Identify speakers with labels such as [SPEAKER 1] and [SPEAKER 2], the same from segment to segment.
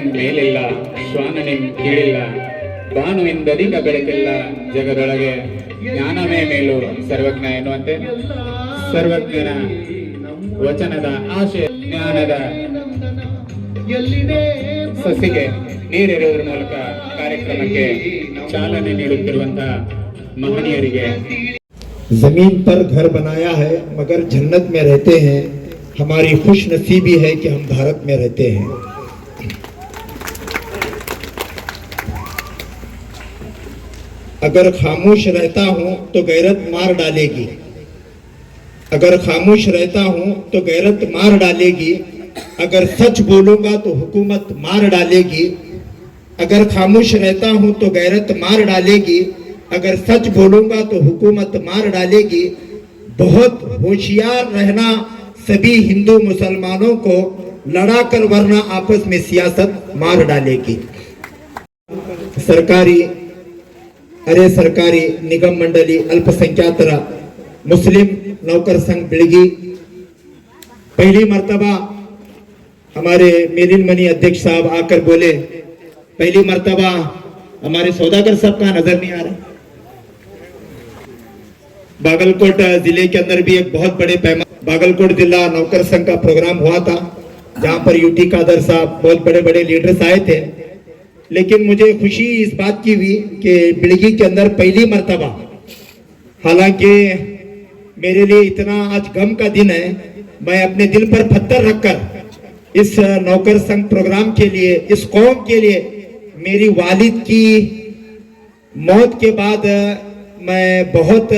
[SPEAKER 1] ನಿಮ್ ಮೇಲಿಲ್ಲ ಶ್ವಾನ ನಿಮ್ ಕೀಳಿಲ್ಲ ಭಾನುವಿಂದಧಿಕ ಬೆಳಕಿಲ್ಲ ಜಗದೊಳಗೆ ಜ್ಞಾನವೇ ಮೇಲು ಸರ್ವಜ್ಞ ಎನ್ನುವಂತೆ ಸರ್ವಜ್ಞನ ವಚನದ ಆಶಯ ಜ್ಞಾನದ ಸಸಿಗೆ ನೀರಿರುವುದರ ಮೂಲಕ ಕಾರ್ಯಕ್ರಮಕ್ಕೆ ಚಾಲನೆ ನೀಡುತ್ತಿರುವಂತಹ ಮಹನೀಯರಿಗೆ
[SPEAKER 2] जमीन पर घर बनाया है मगर जन्नत में रहते हैं हमारी खुश नसीबी है कि हम भारत में रहते हैं अगर खामोश रहता हूँ तो गैरत मार डालेगी। अगर खामोश रहता हूँ तो गैरत मार डालेगी। अगर सच बोलूँगा तो हुकूमत मार डालेगी। अगर खामोश रहता हूँ तो गैरत मार डालेगी। अगर सच बोलूँगा तो हुकूमत मार डालेगी। बहुत होशियार रहना सभी हिंदू मुसलमानों को लड़ा कर वरना आपस में सियासत मार डालेगी। सरकारी अरे सरकारी निगम मंडली अल्पसंख्यातर मुस्लिम नौकर संघ बिड़गी पहली मर्तबा हमारे मिलिन मनी अध्यक्ष साहब आकर बोले पहली मर्तबा हमारे सौदागर साहब का नज़र नहीं आ रहा बागलकोट ज़िले के अंदर भी एक बहुत बड़े पैमाने बागलकोट जिला नौकर संघ का प्रोग्राम हुआ था जहाँ पर यूटी कादर साहब बहुत बड़े बड़े लीडर्स आए थे लेकिन मुझे खुशी इस बात की हुई कि बिड़गी के अंदर पहली मर्तबा हालांकि मेरे लिए इतना आज गम का दिन है मैं अपने दिल पर पत्थर रखकर इस नौकर संघ प्रोग्राम के लिए इस कौम के लिए मेरी वालिद की मौत के बाद मैं बहुत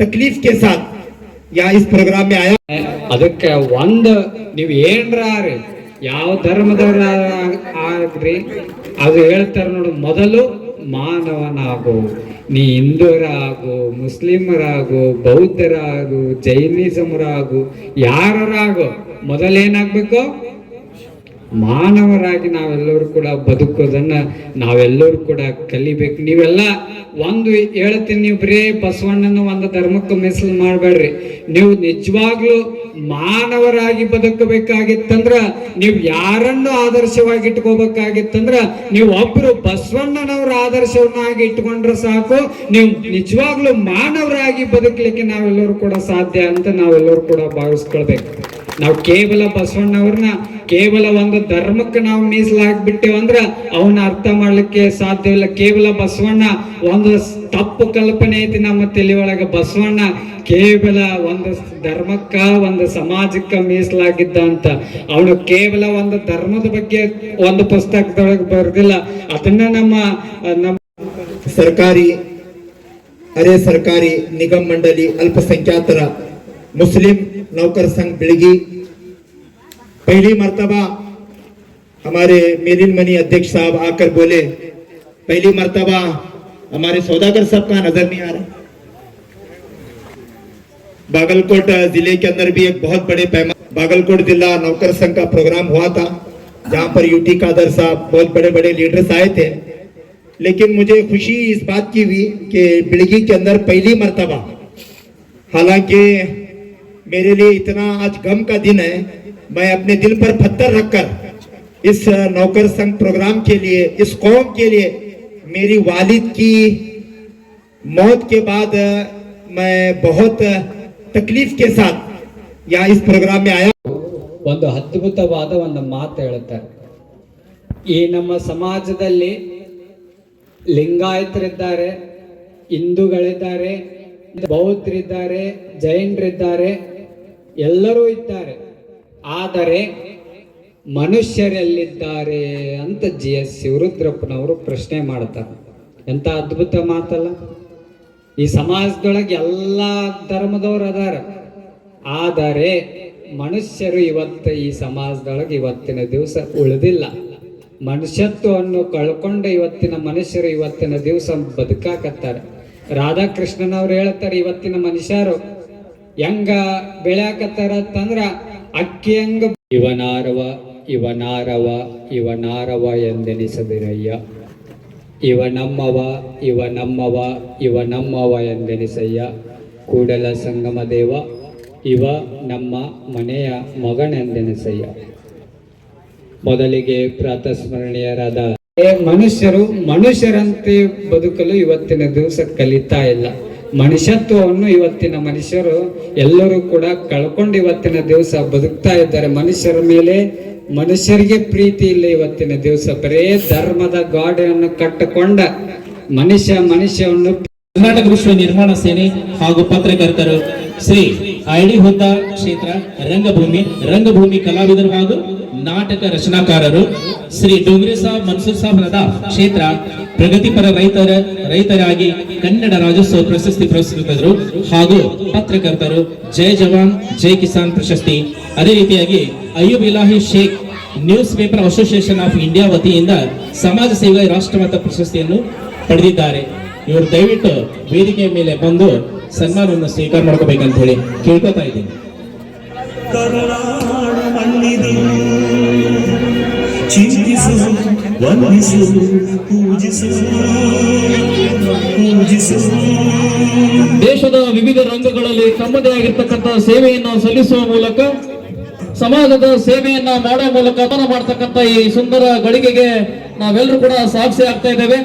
[SPEAKER 2] तकलीफ के साथ यहाँ इस प्रोग्राम में आया
[SPEAKER 3] ಅದಕ್ಕೆ ಒಂದು ನೀವು ಏನ್ರಾರಿ ಯಾವ ಧರ್ಮದವರ ಆಗ್ರಿ ಅದು ಹೇಳ್ತಾರೆ ನೋಡು ಮೊದಲು ಮಾನವನಾಗು ನೀ ಹಿಂದೂರಾಗು ಮುಸ್ಲಿಮರಾಗು ಬೌದ್ಧರಾಗು ಜೈನಿಸಮರಾಗು ಮೊದಲು ಮೊದಲೇನಾಗ್ಬೇಕು? ಮಾನವರಾಗಿ ನಾವೆಲ್ಲರೂ ಕೂಡ ಬದುಕೋದನ್ನ ನಾವೆಲ್ಲರೂ ಕೂಡ ಕಲಿಬೇಕು. ನೀವೆಲ್ಲ ಒಂದು ಹೇಳ್ತೀನಿ, ನೀವು ಬರೀ ಬಸವಣ್ಣನ ಒಂದು ಧರ್ಮಕ್ಕೆ ಮೀಸಲು ಮಾಡಬೇಡ್ರಿ. ನೀವು ನಿಜವಾಗ್ಲೂ ಮಾನವರಾಗಿ ಬದುಕಬೇಕಾಗಿತ್ತಂದ್ರ, ನೀವು ಯಾರನ್ನು ಆದರ್ಶವಾಗಿ ಇಟ್ಕೋಬೇಕಾಗಿತ್ತಂದ್ರ, ನೀವು ಒಬ್ರು ಬಸವಣ್ಣನವರ ಆದರ್ಶವನ್ನಾಗಿ ಇಟ್ಕೊಂಡ್ರೆ ಸಾಕು. ನೀವು ನಿಜವಾಗ್ಲೂ ಮಾನವರಾಗಿ ಬದುಕಲಿಕ್ಕೆ ನಾವೆಲ್ಲರೂ ಕೂಡ ಸಾಧ್ಯ ಅಂತ ನಾವೆಲ್ಲರೂ ಕೂಡ ಭಾವಿಸ್ಕೊಳ್ಬೇಕು. ನಾವು ಕೇವಲ ಬಸವಣ್ಣವ್ರನ್ನ ಕೇವಲ ಒಂದು ಧರ್ಮಕ್ಕೆ ನಾವು ಮೀಸಲಾಗ್ಬಿಟ್ಟೇವ ಅಂದ್ರ ಅವನ ಅರ್ಥ ಮಾಡ್ಲಿಕ್ಕೆ ಸಾಧ್ಯವಿಲ್ಲ ಕೇವಲ ಬಸವಣ್ಣ ಒಂದು ತಪ್ಪು ಕಲ್ಪನೆ ಐತಿ ನಮ್ಮ ಒಳಗ ಬಸವಣ್ಣ ಕೇವಲ ಒಂದು ಧರ್ಮಕ್ಕ, ಒಂದು ಸಮಾಜಕ್ಕ ಮೀಸಲಾಗಿದ್ದ ಅಂತ. ಅವನು ಕೇವಲ ಒಂದು ಧರ್ಮದ ಬಗ್ಗೆ ಒಂದು ಪುಸ್ತಕದೊಳಗೆ ಬರೆದಿಲ್ಲ. ಅದನ್ನ ನಮ್ಮ ನಮ್ಮ
[SPEAKER 2] ಸರ್ಕಾರಿ, ಅರೆ ಸರ್ಕಾರಿ ನಿಗಮ ಮಂಡಳಿ ಅಲ್ಪಸಂಖ್ಯಾತರ ಮುಸ್ಲಿಂ ನೌಕರ ಸಂಘ ಬೆಳಗಿ पहली मर्तबा हमारे मिलिन मनी अध्यक्ष साहब आकर बोले, पहली मर्तबा हमारे सौदागर साहब का नज़र नहीं आ रहा। बागलकोट ज़िले के अंदर भी एक बहुत बड़े पैमाने बागलकोट जिला नौकर संघ का प्रोग्राम हुआ था, जहाँ पर यूटी कादर साहब बहुत बड़े बड़े लीडर्स आए थे। लेकिन मुझे खुशी इस बात की हुई कि बिड़गी के अंदर पहली मर्तबा, हालाँकि मेरे लिए इतना आज गम का दिन है मैं अपने दिल पर पत्थर रखकर इस नौकर संघ प्रोग्राम के लिए इस कौम के लिए मेरी वालिद की मौत के बाद मैं बहुत तकलीफ के साथ यहाँ इस प्रोग्राम में आया
[SPEAKER 3] ಒಂದು ಅದ್ಭುತವಾದ ಒಂದು ಮಾತು ಹೇಳುತ್ತಾರೆ ಈ ನಮ್ಮ ಸಮಾಜದಲ್ಲಿ ಲಿಂಗಾಯತರಿದ್ದಾರೆ ಹಿಂದೂಗಳಿದ್ದಾರೆ ಬೌದ್ಧರಿದ್ದಾರೆ ಜೈನರಿದ್ದಾರೆ ಎಲ್ಲರೂ ಇದ್ದಾರೆ. ಆದರೆ ಮನುಷ್ಯರೆಲ್ಲಿದ್ದಾರೆ ಅಂತ ಜಿ ಎಸ್ ಶಿವರುದ್ರಪ್ಪನವರು ಪ್ರಶ್ನೆ ಮಾಡ್ತಾರೆ. ಎಂಥ ಅದ್ಭುತ ಮಾತಲ್ಲ. ಈ ಸಮಾಜದೊಳಗೆ ಎಲ್ಲ ಧರ್ಮದವ್ರು ಅದಾರ. ಆದರೆ ಮನುಷ್ಯರು ಇವತ್ತು ಈ ಸಮಾಜದೊಳಗೆ ಇವತ್ತಿನ ದಿವಸ ಉಳಿದಿಲ್ಲ. ಮನುಷ್ಯತ್ವವನ್ನು ಕಳ್ಕೊಂಡು ಇವತ್ತಿನ ಮನುಷ್ಯರು ಇವತ್ತಿನ ದಿವಸ ಬದುಕಾಕತ್ತಾರೆ. ರಾಧಾಕೃಷ್ಣನವ್ರು ಹೇಳ್ತಾರೆ, ಇವತ್ತಿನ ಮನುಷ್ಯರು ಹೆಂಗ ಬೆಳ್ಯಾಕತ್ತಾರ ಅಂತಂದ್ರ ಅಕ್ಕಿ ಹೆಂಗ ಇವನಾರವ ಇವನಾರವ ಇವನಾರವ ಎಂದೆನಿಸದಿರಯ್ಯ. ಇವ ನಮ್ಮವ ಇವ ನಮ್ಮವ ಇವ ನಮ್ಮವ ಎಂದೆನಿಸಯ್ಯ. ಕೂಡಲ ಸಂಗಮ ದೇವ ಇವ ನಮ್ಮ ಮನೆಯ ಮಗನೆಂದೆನಿಸಯ್ಯ. ಮೊದಲಿಗೆ ಪ್ರಾತಸ್ಮರಣೀಯರಾದ ಮನುಷ್ಯರು ಮನುಷ್ಯರಂತೆ ಬದುಕಲು ಇವತ್ತಿನ ದಿವಸ ಕಲಿತಾ ಇಲ್ಲ. ಮನುಷ್ಯತ್ವವನ್ನು ಇವತ್ತಿನ ಮನುಷ್ಯರು ಎಲ್ಲರೂ ಕೂಡ ಕಳ್ಕೊಂಡು ಇವತ್ತಿನ ದಿವಸ ಬದುಕ್ತಾ ಇದ್ದಾರೆ. ಮನುಷ್ಯರ ಮೇಲೆ ಮನುಷ್ಯರಿಗೆ ಪ್ರೀತಿ ಇಲ್ಲ ಇವತ್ತಿನ ದಿವಸ. ಬರೇ ಧರ್ಮದ ಗಾಡೆಯನ್ನು ಕಟ್ಟಿಕೊಂಡ ಮನುಷ್ಯ ಮನುಷ್ಯವನ್ನು
[SPEAKER 4] ಕರ್ನಾಟಕ ವಿಶ್ವ ನಿರ್ಮಾಣ ಸೇನೆ ಹಾಗೂ ಪತ್ರಕರ್ತರು ಶ್ರೀ ಐಡಿ ಹೊತ್ತ ಕ್ಷೇತ್ರ, ರಂಗಭೂಮಿ ರಂಗಭೂಮಿ ಕಲಾವಿದರು ಹಾಗೂ ನಾಟಕ ರಚನಾಕಾರರು ಶ್ರೀ ಡೋಂಗ್ರೆ ಸಾಬ್, ಮನ್ಸೂರ್ ಸಾಬ್ ರದಾ ಕ್ಷೇತ್ರ ಪ್ರಗತಿಪರ ರೈತರ, ರೈತರಾಗಿ ಕನ್ನಡ ರಾಜ್ಯೋತ್ಸವ ಪ್ರಶಸ್ತಿ ಪುರಸ್ಕೃತರು ಹಾಗೂ ಪತ್ರಕರ್ತರು ಜೈ ಜವಾನ್, ಜೈ ಕಿಸಾನ್ ಪ್ರಶಸ್ತಿ. ಅದೇ ರೀತಿಯಾಗಿ Ayyub Ilahi Shaikh, newspaper association of India ವತಿಯಿಂದ ಸಮಾಜ ಸೇವೆ ರಾಷ್ಟ್ರಮಟ್ಟ ಪ್ರಶಸ್ತಿಯನ್ನು ಪಡೆದಿದ್ದಾರೆ. ಇವರು ದಯವಿಟ್ಟು ವೇದಿಕೆಯ ಮೇಲೆ ಬಂದು ಸನ್ಮಾನವನ್ನು ಸ್ವೀಕಾರ ಮಾಡ್ಕೋಬೇಕಂತ ಹೇಳಿ ಕೇಳ್ಕೊತಾ ಇದ್ದೀನಿ.
[SPEAKER 5] ಚಿಂತಿಸು ವಂದಿಸು ಪೂಜಿಸು ಪೂಜಿಸು
[SPEAKER 6] ದೇಶದ ವಿವಿಧ ರಂಗಗಳಲ್ಲಿ ತಮ್ಮದೇ ಆಗಿರ್ತಕ್ಕಂಥ ಸೇವೆಯನ್ನು ಸಲ್ಲಿಸುವ ಮೂಲಕ, ಸಮಾಜದ ಸೇವೆಯನ್ನ ಮಾಡೋ ಮೂಲಕ ಮಾಡ್ತಕ್ಕಂಥ ಈ ಸುಂದರ ಗಳಿಗೆಗೆ ನಾವೆಲ್ಲರೂ ಕೂಡ ಸಾಕ್ಷಿ ಆಗ್ತಾ ಇದ್ದೇವೆ.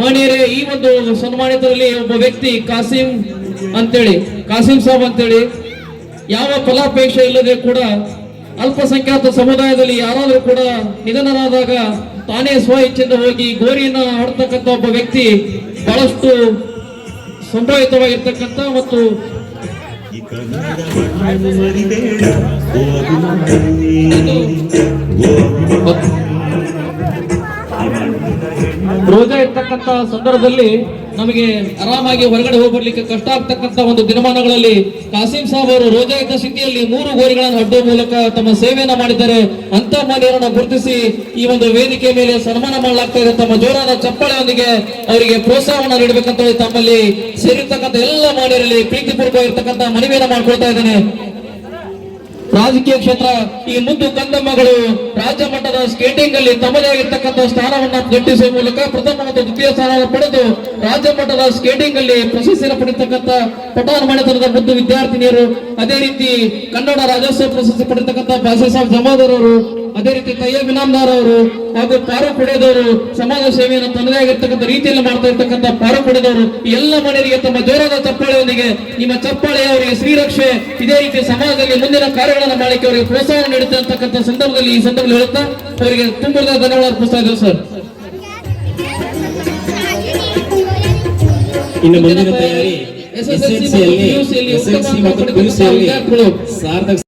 [SPEAKER 6] ಮಾನ್ಯರೇ, ಈ ಒಂದು ಸನ್ಮಾನಿತರಲ್ಲಿ ಒಬ್ಬ ವ್ಯಕ್ತಿ, ಕಾಸಿಂ ಅಂತೇಳಿ, ಕಾಸಿಂ ಸಾಬ್ ಅಂತೇಳಿ, ಯಾವ ಫಲಾಪೇಕ್ಷೆ ಇಲ್ಲದೆ ಕೂಡ ಅಲ್ಪಸಂಖ್ಯಾತ ಸಮುದಾಯದಲ್ಲಿ ಯಾರಾದರೂ ಕೂಡ ನಿಧನರಾದಾಗ ತಾನೇ ಸ್ವ ಇಚ್ಛೆಯಿಂದ ಹೋಗಿ ಗೋರಿಯನ್ನ ಆಡ್ತಕ್ಕಂಥ ಒಬ್ಬ ವ್ಯಕ್ತಿ ಬಹಳಷ್ಟು ಸಂಭವಿತವಾಗಿರ್ತಕ್ಕಂಥ ಮತ್ತು ರೋಜಾ ಇರ್ತಕ್ಕಂಥ ಸಂದರ್ಭದಲ್ಲಿ ನಮಗೆ ಆರಾಮಾಗಿ ಹೊರಗಡೆ ಹೋಗಿ ಬರ್ಲಿಕ್ಕೆ ಕಷ್ಟ ಆಗ್ತಕ್ಕಂಥ ಒಂದು ದಿನಮಾನಗಳಲ್ಲಿ ಕಾಸಿಂ ಸಾಬ್ ಅವರು ರೋಜಾ ಇದ್ದ ಸ್ಥಿತಿಯಲ್ಲಿ ಮೂರು ಗೋರಿಗಳನ್ನು ಅಡ್ಡುವ ಮೂಲಕ ತಮ್ಮ ಸೇವೆಯನ್ನ ಮಾಡಿದ್ದಾರೆ. ಅಂತ ಮಾನ್ಯರನ್ನ ಗುರುತಿಸಿ ಈ ಒಂದು ವೇದಿಕೆ ಮೇಲೆ ಸನ್ಮಾನ ಮಾಡಲಾಗ್ತಾ ಇದೆ. ತಮ್ಮ ಜೋರಾದ ಚಪ್ಪಳೆಯೊಂದಿಗೆ ಅವರಿಗೆ ಪ್ರೋತ್ಸಾಹವನ್ನು ನೀಡಬೇಕಂತ ತಮ್ಮಲ್ಲಿ ಸೇರಿರ್ತಕ್ಕಂಥ ಎಲ್ಲ ಮನೆಯಲ್ಲಿ ಪ್ರೀತಿಪೂರ್ವಕ ಇರ್ತಕ್ಕಂಥ ಮನವಿಯನ್ನ ಮಾಡ್ಕೊಳ್ತಾ ಇದ್ದೇನೆ. ರಾಜಕೀಯ ಕ್ಷೇತ್ರ ಈ ಮುದ್ದು ಕಂದಮ್ಮಗಳು ರಾಜ್ಯ ಮಟ್ಟದ ಸ್ಕೇಟಿಂಗ್ ಅಲ್ಲಿ ತಮ್ಮದೇ ಆಗಿರ್ತಕ್ಕಂಥ ಸ್ಥಾನವನ್ನು ಗಟ್ಟಿಸುವ ಮೂಲಕ ಪ್ರಥಮ ಮತ್ತು ದ್ವಿತೀಯ ಸ್ಥಾನವನ್ನು ಪಡೆದು ರಾಜ್ಯ ಮಟ್ಟದ ಸ್ಕೇಟಿಂಗ್ ಅಲ್ಲಿ ಪ್ರಶಸ್ತಿಯನ್ನು ಪಡೆತಕ್ಕಂಥ ಪಠಾನ್ ಮನೆತನದ ಮುದ್ದು ವಿದ್ಯಾರ್ಥಿನಿಯರು. ಅದೇ ರೀತಿ ಕನ್ನಡ ರಾಜ್ಯೋತ್ಸವ ಪ್ರಶಸ್ತಿ ಪಡೆತಕ್ಕಂಥ ಬಾಸೆ ಸಾಹೇಬ್ ಜಮಾದರ್ ಅವರು ಅದೇ ರೀತಿ ತಯ್ಯಬ್ ಇನಾಮ್ದಾರ್ ಅವರು ಹಾಗೂ ಪಾರು ಪಡೆದವರು ಸಮಾಜ ಸೇವೆಯನ್ನು ತನ್ನದೇ ಆಗಿರ್ತಕ್ಕಂಥ ರೀತಿಯಲ್ಲಿ ಮಾಡ್ತಾ ಇರ್ತಕ್ಕಂಥ ಪಾರು ಎಲ್ಲ ಮನೆಯರಿಗೆ ತಮ್ಮ ಜೋರಾದ ಚಪ್ಪಾಳೆಯೊಂದಿಗೆ ನಿಮ್ಮ ಚಪ್ಪಾಳೆ ಅವರಿಗೆ ಶ್ರೀರಕ್ಷೆ ಇದೇ ರೀತಿ ಸಮಾಜದಲ್ಲಿ ಮುಂದಿನ ಕಾರ್ಯಗಳನ್ನು ಮಾಡಲಿಕ್ಕೆ ಅವರಿಗೆ ಪ್ರೋತ್ಸಾಹ ನೀಡುತ್ತೆ ಅಂತಕ್ಕಂಥ ಸಂದರ್ಭದಲ್ಲಿ ಈ ಸಂದರ್ಭದಲ್ಲಿ ಹೇಳುತ್ತಾ ಅವರಿಗೆ ತುಂಬ ಧನ್ಯವಾದ ಅರ್ಪಿಸ್ತಾ ಇದ್ದೇವೆ ಸರ್.
[SPEAKER 4] ಇನ್ನು ಮುಂದಿನ ತಯಾರಿ
[SPEAKER 6] ಎಸ್
[SPEAKER 4] ಎಸ್ ಯಲ್ಲಿ
[SPEAKER 6] ಮತ್ತು PUC ಯಲ್ಲಿ
[SPEAKER 4] SSLC
[SPEAKER 6] ಉತ್ತಮ
[SPEAKER 4] ಮತ್ತು
[SPEAKER 6] ಪಿ
[SPEAKER 4] PUC ಯಲ್ಲಿ
[SPEAKER 6] ವಿದ್ಯಾರ್ಥಿಗಳು.
[SPEAKER 4] ಸಾರ್ಥಕ